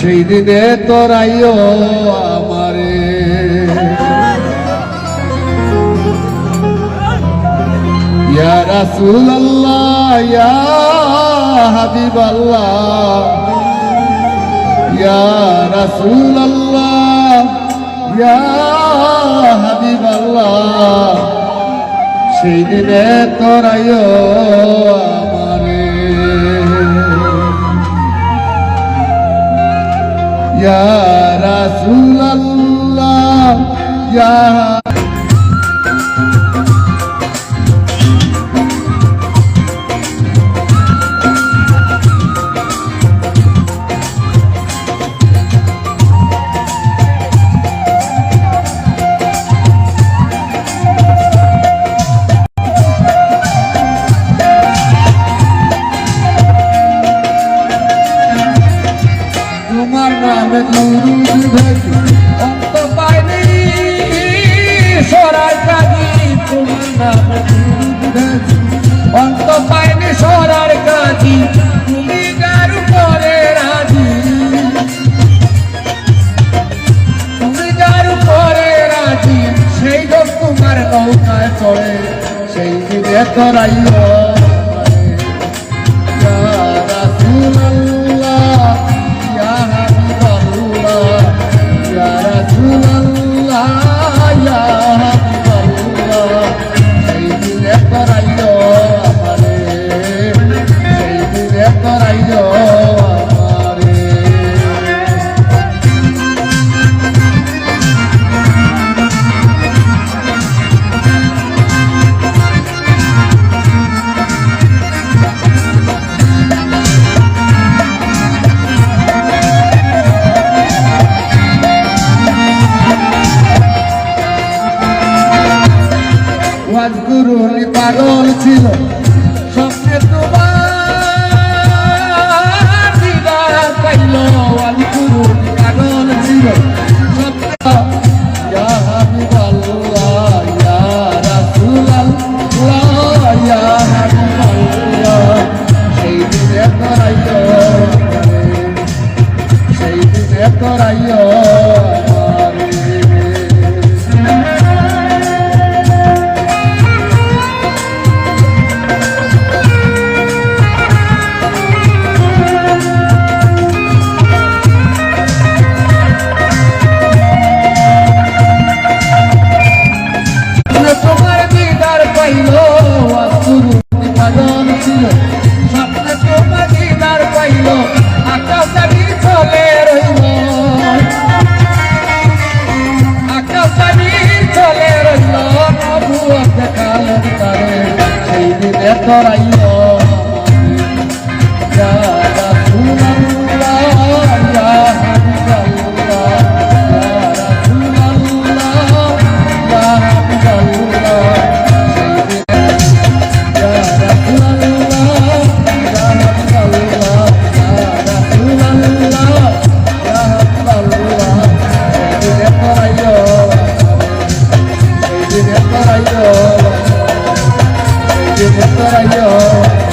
সেই দিনে তোরাইও আমারে। ইয়া রাসূলুল্লাহ, ইয়া হাবিবাল্লাহ। ইয়া রাসূলুল্লাহ, ইয়া হাবিবাল্লাহ। সেই দিনে তোরাইও আমারে। ইয়া রাসূলুল্লাহ ইয়া নামে দুরুদ ভেজি অন্ত পাইনি সরাই কাজী তোমার নামে দুরুদ ভেজি অন্ত পাইনি সরার কাজী তুমি যার উপরে রাজি তুমি যার উপরে রাজি সেই লোক তোমার নৌকায় চড়ে সেই দিনে তোরাইও ওয়াজগুরুনি পাগল ছিল। স্বপ্নে তোমার দিদার পাইল ওয়াজগুরুনি পাগল ছিল। স্বপ্নে দিনে তোরাইল সেই দিনে